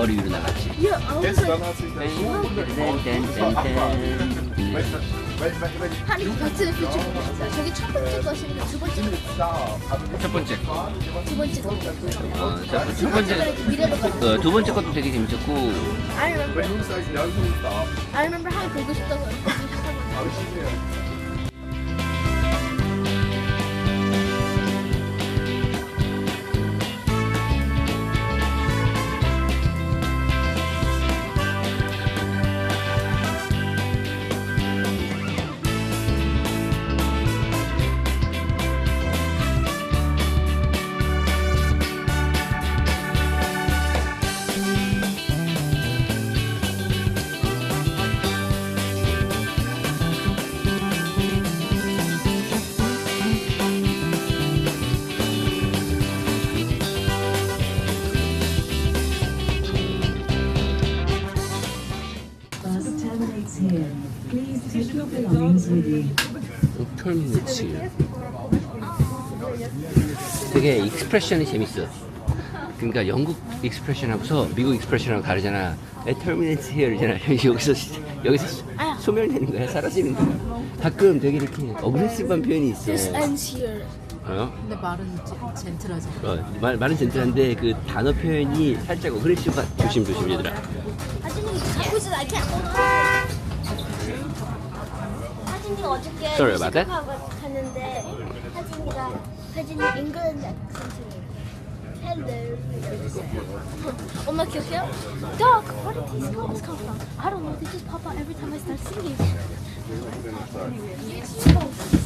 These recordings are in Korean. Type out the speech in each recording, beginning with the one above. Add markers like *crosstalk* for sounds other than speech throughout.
머리 위로 나갔지. Yeah, I was Gestern like, hat sich das 땡땡땡땡. 아니 버튼 퓨처 보고 있어요. 저기 첫 번째 것인데 두 번째 것, 첫 번째. 두 번째 것. 어, 첫, 첫 번째. 미래로 가. 어, 두 번째 것도 되게 재밌었고 I remember, I remember how 보고 싶다고 terminates here. Please take your belongings with you. 털미치. 되게 익스프레션이 재밌어. 그러니까 영국 익스프레션하고서 미국 익스프레션하고 다르잖아. 에 터미네이트 히어잖아. *laughs* 여기서 여기서 소멸되는 거야, 사라지는 거야. 가끔 되게 이렇게 어그레시브한 표현이 있어. This ends here. 어? 근데 말은 젠- 젠틀하잖아. 어, 말, 말은 젠틀한데 그 단어 표현이 살짝 어그레시브한 조심 조심 얘들아. 하진이 잡고 있어. I can't 어저께 Sorry about that. 미식가고 갔는데 하진이가 하진이 잉글랜드 Hello 이러면서 엄마 기억해요? Dog, where did these colors come from? I don't know. They just pop out every time I start singing.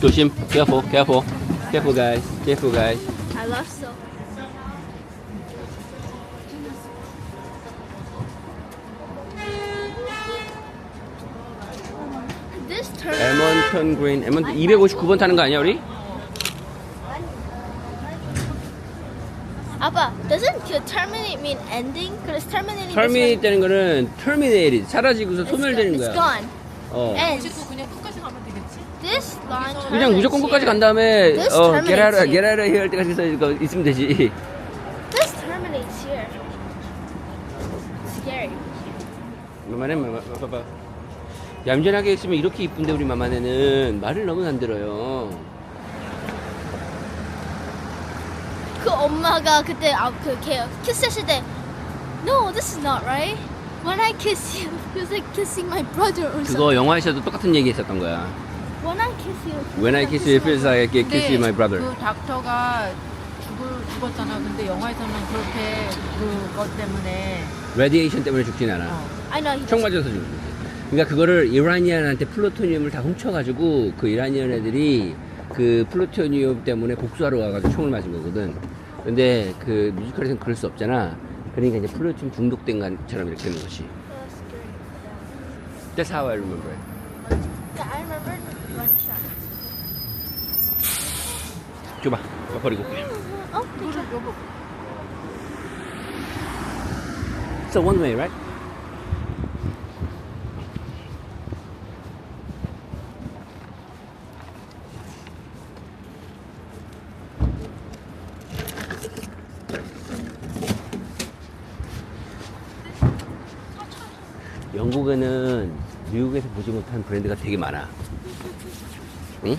조심. Careful, careful, careful guys, careful guys. I love so. 에먼턴 그린, 에먼턴 259번 타는 거 아니야 우리? 아빠, doesn't 그 terminate mean ending? 그래서 terminating. 털미네이트 되는 거는 터미네이트 사라지고서 소멸되는 It's 거야. gone. 어. Ends. 또 그냥 끝까지 가면 되겠지? This line. 그냥 무조건 끝까지 간 다음에 This 어 terminates 게라라 here. 게라라 히어 때까지 있어 이거 있으면 되지. This terminates here. Scary. 마마 봐봐. 얌전하게 있으면 이렇게 이쁜데 우리 마마네는 말을 너무 안 들어요. 그 엄마가 그때 아그 키스했을 때 No, this is not right. When I kiss you, it was like kissing my brother or something. 그거 영화에서도 똑같은 얘기 했었던 거야. When I kiss you. When I kiss you, it feels like I kiss you, my brother. 그 닥터가 죽을, 죽었잖아. 근데 영화에서는 그렇게 그것 때문에 레디에이션 때문에 죽진 않아. 어. I know. He 총 does. 맞아서 죽는 거지. 그러니까 그거를 이라니안한테 플루토늄을 다 훔쳐가지고 그 이라니안 애들이 그 플루토늄 때문에 복수하러 가가지고 총을 맞은 거거든. 근데 그 뮤지컬에서는 그럴 수 없잖아. 그러니까 이제 플루토늄 중독된 것처럼 이렇게 되는 거지. That's how I remember it. I remember one shot. 줘봐. 나 버리고 you. So one way, right? 영국에는 미국에서 보지 못한 브랜드가 되게 많아. 응?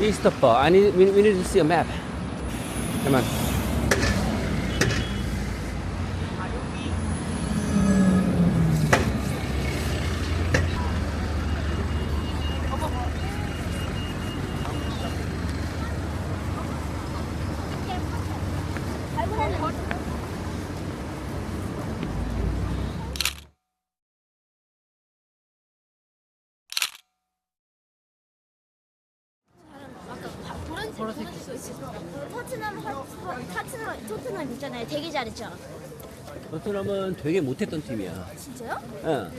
Easter I need. We need to see a map. Come on. 보라색. 토트넘 하- 토트넘 토트넘 있잖아요. 되게 잘했죠. 토트넘은 되게 못했던 팀이야. 진짜요? 어.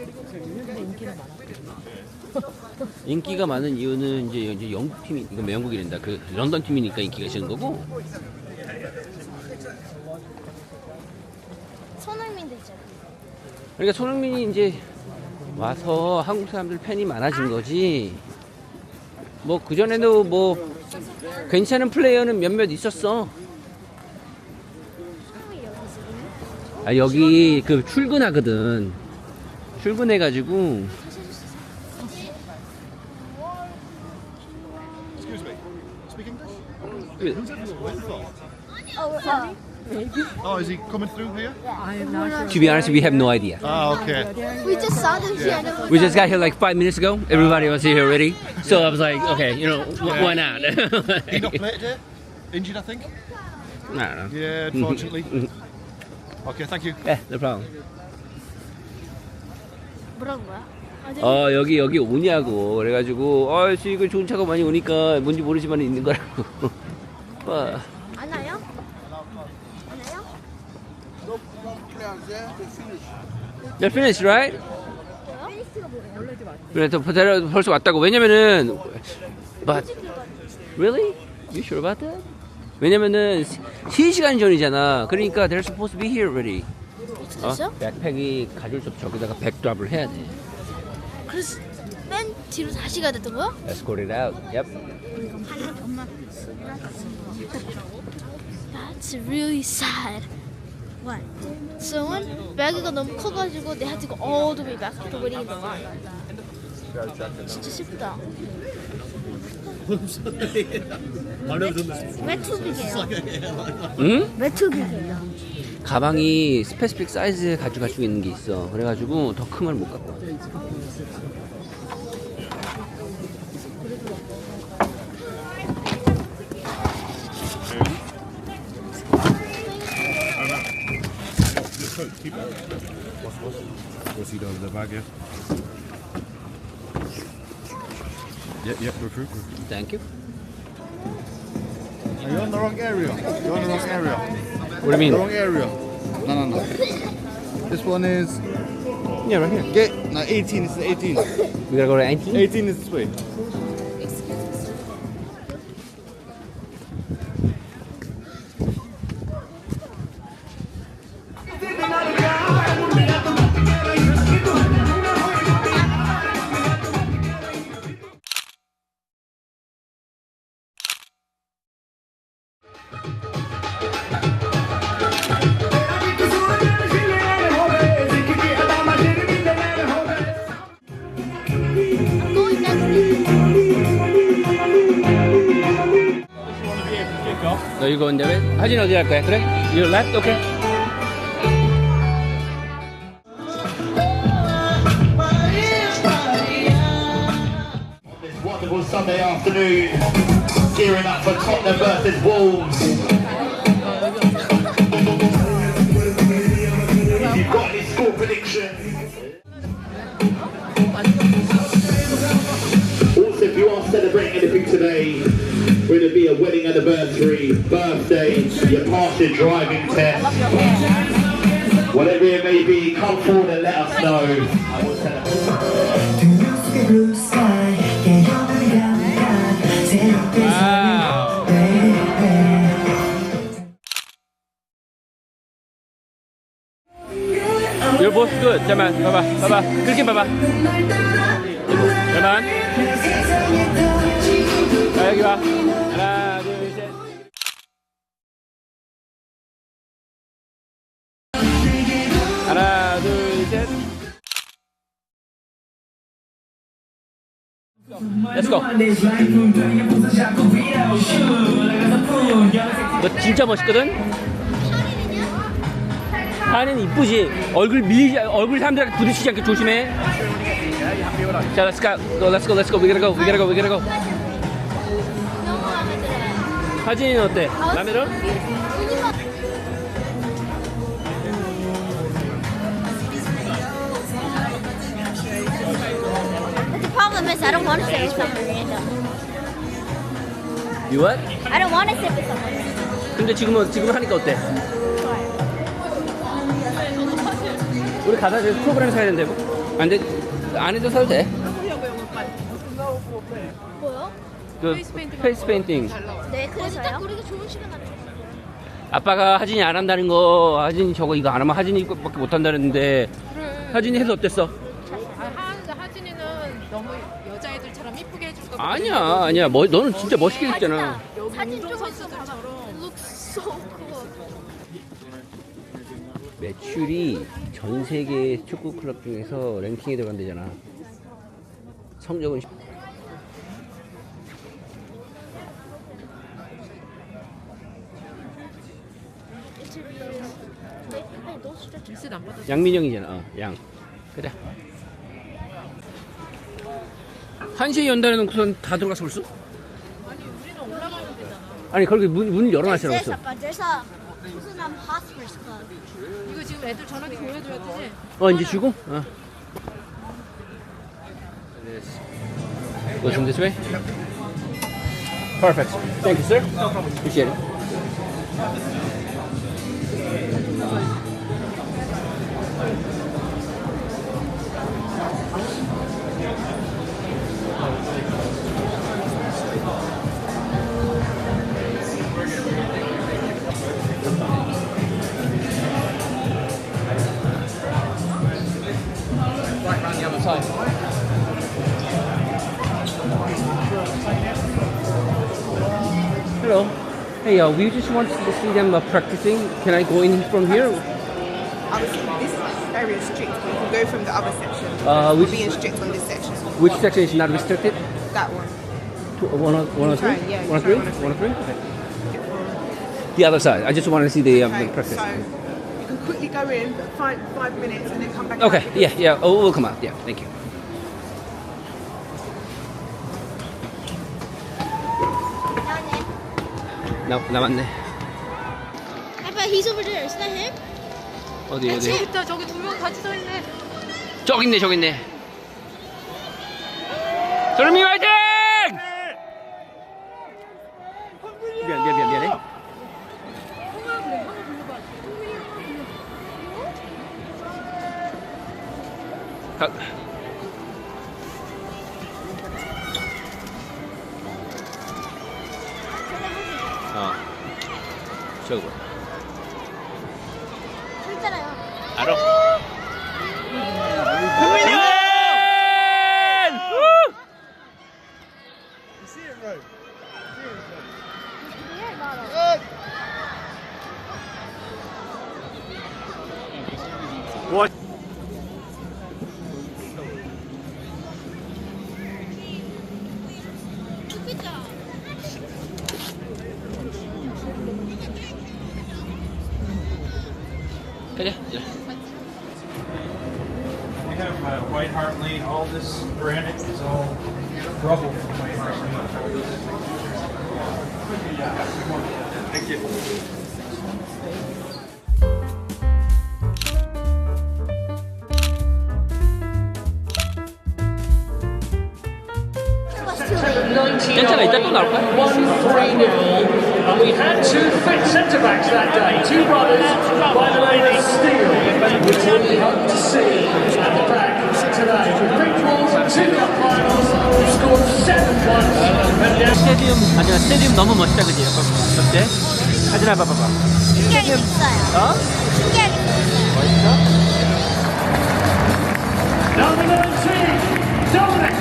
인기가 많은 이유는 이제, 이제 영국 팀이 이거 영국이란다. 그 런던 팀이니까 인기가 있는 거고. 손흥민도 있잖아. 그러니까 손흥민이 이제 와서 한국 사람들 팬이 많아진 거지. 뭐 그전에도 뭐 괜찮은 플레이어는 몇몇 있었어. 아 여기 그 출근하거든. 출근해가지고 Excuse me. Speak English? 그- Who's that waiting for? Oh, is he coming through here? I'm not sure. to be honest, we have no idea. Ah, okay. We just saw them here. and it was We just got here like five minutes ago. Everybody was here already. So I was like, okay, you know, wh- why not? He not played today? Injured, I think. I don't know. Yeah, unfortunately. okay, thank you. Yeah, no problem. 뭐라는 거야? 아, 네. 어 여기 여기 오냐고 그래가지고 아씨 이거 좋은 차가 많이 오니까 뭔지 모르지만 있는 거라고. 와. 안 와요? 안 와요? They're finished, right? 그래 또 벌써- 벌써 왔다고. 왜냐면은 but really? You sure about that? 왜냐면은 3시간 전이잖아. 그러니까 they're supposed to be here already. 어? 백팩이 가질 수 없어. 저기다가 백드랍을 해야 돼. 그래서 맨 뒤로 다시 가야 됐던 거야? Escort it out. Yep. That's really sad. What? Someone bagg가 너무 커가지고 they had to go all the way back to waiting in the line. 진짜 슬프다. 왜 투빅이에요? 응? 왜 투빅이에요? 가방이 스페시픽 사이즈에 가져갈 수 있는 게 있어. 그래가지고 더 큰 걸 못 갖고 와. What's he done in the bag, yeah? Yeah, yeah, go through. Thank you. Are You're in the wrong area. You're in the wrong area. What do you mean? The wrong area. No, no, no. This one is Yeah, right here. get no 18. This is 18. We gotta go to 18? 18 is this way. 너 이거 온데 왜? 하진 어디 갈 거야? 그래? You left? Okay. This wonderful Sunday afternoon, gearing up for Tottenham versus Wolves. Your past your driving test, whatever it may be, come forward and let us know. Let's go. 너 진짜 멋있거든? 하는 이쁘지? 얼굴 밀리지, 얼굴 사람들한테 부딪히지 않게 조심해. 자, let's go, go, let's go, let's go, we gotta go, we gotta go, we gotta go. 하진이는 어때? 마음에 들어? Problem is I don't want to sit with someone random. You what? I don't want to sit with someone. 근데 지금은 지금 하니까 어때? 우리 가다 저기 프로그램 사야 된대. 안 돼. 안에도 사도 돼. 뭐요? 그 페이스 페인팅. 네, 그래서요. 딱 우리가 좋은 시간 안 아빠가 하진이 안 한다는 거, 하진이 저거 이거 안 하면 하진이 것밖에 못 한다는데 그래. 하진이 해서 어땠어? 아니야, 아니야. 뭐, 너는 진짜 멋있게 했잖아. 여기 사진 찍어서 선수들처럼 looks so cool. 매출이 전 세계 축구 클럽 중에서 랭킹에 들어간대잖아. 성적은 십- 네, 양민영이잖아. 어, 양. 그래. 한시에 연달아 놓고선 다 들어가서 볼 수? 아니 우리는 올라가면 되잖아 아니, 그렇게 문, 문 but there's a 무슨 남 hospice club. 이거 지금 애들 전화기 보여줘야 되지 어, 이제 주고? 어. Goes from this way? Perfect. Thank you, sir. Appreciate it. Hey, uh, we just want to see them uh, practicing. Can I go in from here? Obviously, this area is strict. You can go from the other section. Uh, We're which- being strict on this section. Which section is not restricted? That one. To, uh, one, or, one or three? Try, yeah, one or three? one or three. One or three? Okay. The other side. I just want to see the, um, the Okay, practice. so you can quickly go in, five five minutes, and then come back. Okay. Yeah. Yeah. Oh, we'll come out. Yeah. Thank you. 나 남았네. But he's over there. Is that him? 어디 어디? 저기 있다 저기 두 명 같이 서 있네 저기 있네. 저기 있네. 저놈이 화이팅! 그래. 자. We have uh, White Hart Lane, all this granite is all rubble Thank you. Gentile, that one three nil, and we had two fit centre backs that day, two brothers by the name of Steele, which we hope to see at the back today. 스테디움 아니야 스테디움 너무 멋있다 그지? 어때? 사진 한번 봐봐. 신기하게 있어요. 어? 신기하게 멋있어? number 19, Dominic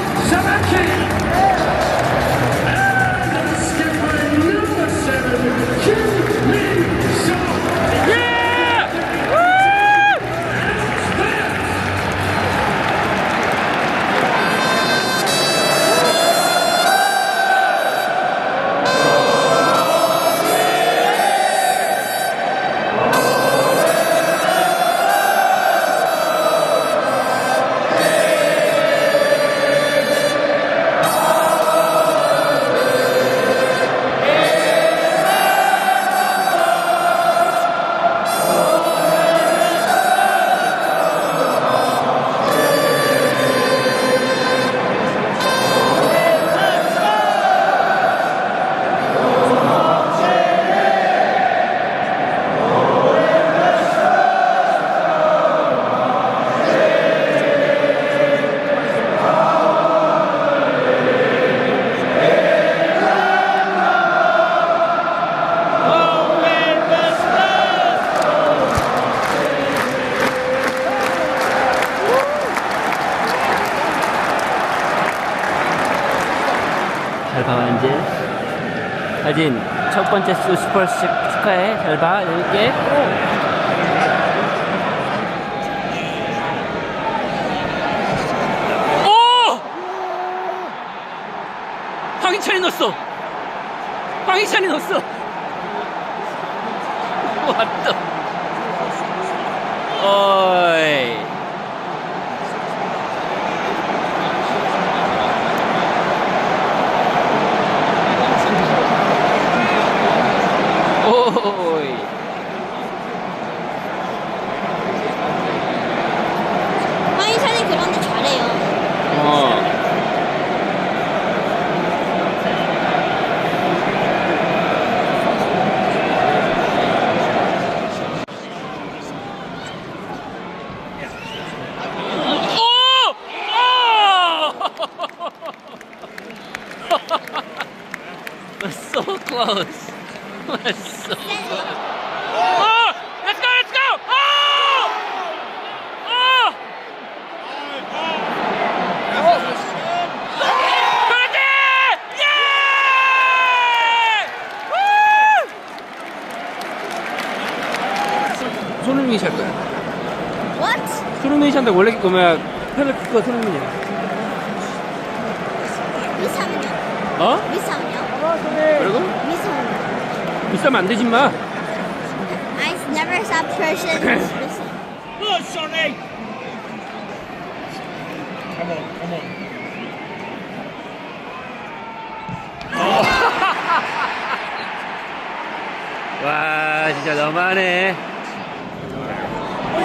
번째 수 슈퍼 시- 축하해 잘봐 재밌게 오! 황희찬이 넣었어. 황희찬이 넣었어 왔다 어이 오이 황희찬이 그런데 잘해요. 어 오! We're so close. We're so close. Oh! Let's go, let's go! Oh! Oh! 그렇지! 예! 우! 손흥민이 찰 거야. 찬다 원래 뭐야 펠리키가 손흥민이야. 미상년. 어? 미상년. 그리고 미상년. 비싸면 안 되지 마. I never saw Oh! *coughs* Come on, come on. *laughs* 와 진짜 너무하네. 우와!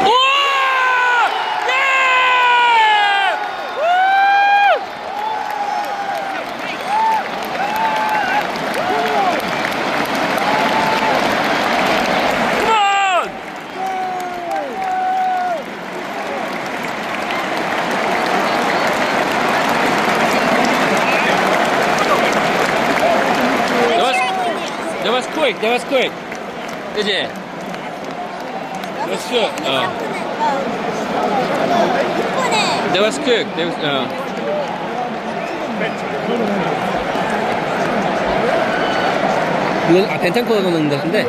예! 우! Come on! That was, that was quick. 그지? That's good. 어. That was quick. That was, 어. 이건 아 벤탄코가 넣는 것인데.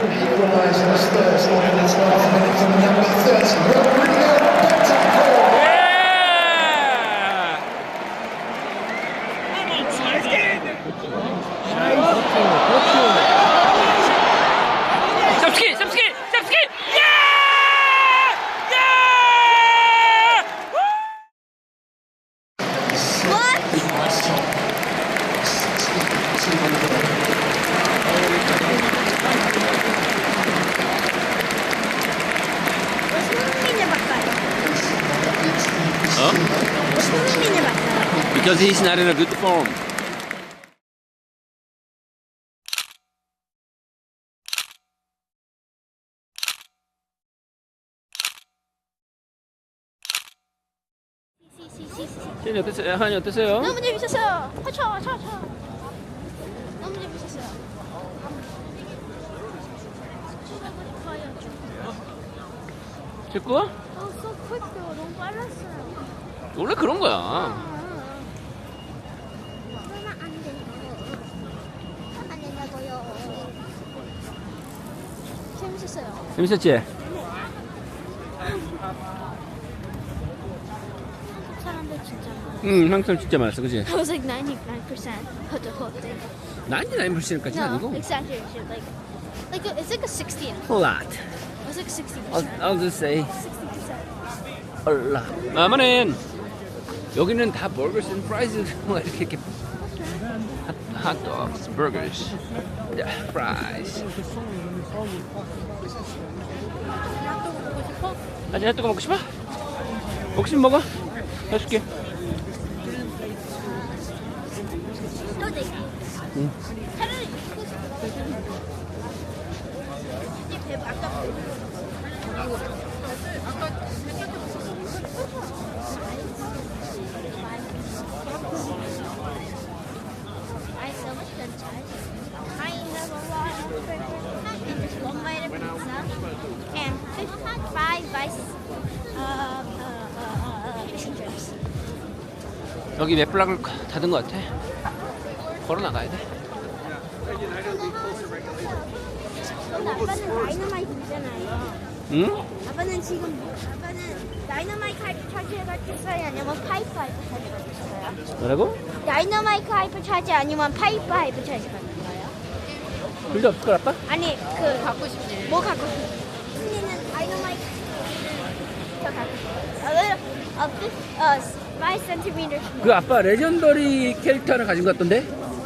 잡스키, 잡스키, 잡스키. 예! 예! What? 왜 손흥민을 바꿔요? 어? 왜 손흥민을 바꿔요? Because he's not in a good form. 쟤는 어땠어요? 한이 어땠어요? 너무 재밌었어요. 화쳐, 화쳐, 화쳐. 너무 재밌었어요. 축구? Oh, so quick. 너무 빨랐어요. 원래 그런 거야. 재밌었어요. 재밌었지? 한국 사람들 진짜 많아요. 응, 한국 사람 진짜 많았어, 그지? I was like 99% put the whole thing. 99%까지는 No, 아니고. exaggeration. Like, like a, it's like a 60. It A lot. was like 60%. I'll, I'll just say 60%. a lot. 아마는 여기는 다 버거스 앤 프라이즈 뭐 이렇게 이렇게 핫도그, 버거스, 프라이즈. 아직 핫도그 먹고 싶어? 먹고 싶으면 먹어. 해줄게. 또 내기. 응. 차라리 이거 이제 배 아까 I so much good time. I have a lot of burgers and just one bite of pizza and five, bites uh, uh, uh, uh, chips. 여기 맵블락을 닫은 것 같아. 걸어 나가야 돼. 근데 아빠는 다이너마이트 있잖아요. 응? 아빠는 지금 아빠는 다이너마이트 하이퍼 차지 해가겠어요? 아니면 파이프 하이퍼 차지 가겠어요? 뭐라고? 다이너마이트 하이퍼 차지 아니면 파이프 하이퍼 차지 가겠어요? 둘다 없을 걸 아빠? 아니 그 갖고 싶지. 뭐 갖고 싶어? 승리는 다이너마이트 저 갖고 싶어요. 어, 어, 어, 5cm 그 아빠 레전더리 캐릭터 하나 가진 것 같던데?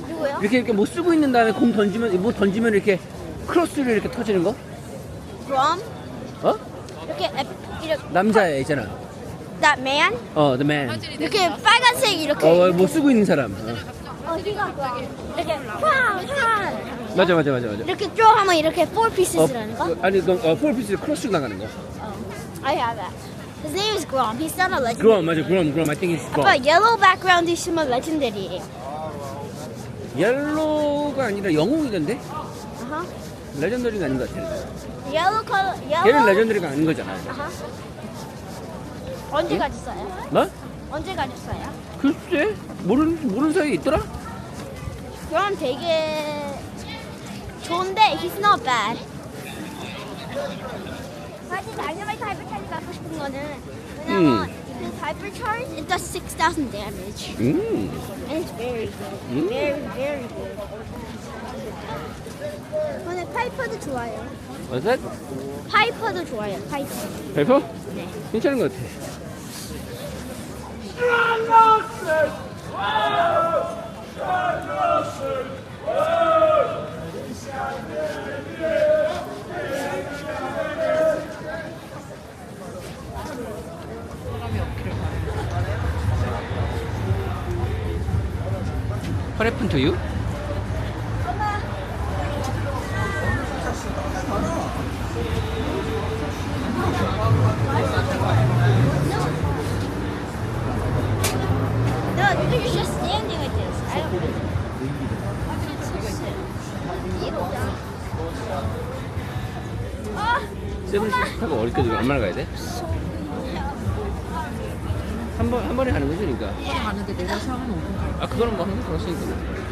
누구요? 이렇게 이렇게 뭐 쓰고 있는 다음에 공 던지면 뭐 던지면 이렇게 크로스로 이렇게 터지는 거? 그럼 어? 이렇게 앱- 이렇게 남자애 있잖아. that man 어, the man. 이렇게 빨간색 이렇게 어, 뭐 쓰고 있는 사람. 어. 어디가 봐 이렇게 팡팡 맞아, 맞아, 맞아, 맞아. 이렇게 쭉 하면 이렇게 four pieces라는 거? 그, 아니, 그, 어, 폴피스 크로스 나가는 거. I have that. His name is Grom. He's not a legend. 그럼 맞아, 그럼 그럼 I think it's 그럼. But yellow background 있으면 legendary예요. 옐로우가 아니라 영웅이던데? Uh-huh. 레전더리가 아닌 것 같아. Yellow color. Yellow. 걔는 레전더리가 아닌 거잖아. Uh-huh. 언제 가졌어요? 뭐? 언제 가졌어요? 글쎄, 모르는 모르는 사이에 있더라. 그럼 되게 좋은데 he's not bad. 사실 다이너마이트 하이퍼차지 갖고 싶은 거는 왜냐면 his hypercharge it does 6,000 damage 음, and it's very good. 음. Very very good. 근데 파이퍼도 좋아요. 어때? 파이퍼도 좋아요. 파이퍼. 벨퍼? 네. 괜찮은 것 같아. What happened to you? No, you're just standing like this. I don't 세븐시스 타고 어릴 때도 얼마나 가야 돼? 한 번, 한 번에 가는 거지, 그러니까. 가는데 내가 5분 갈 아, 그거는 뭐 항상 그렇으니까.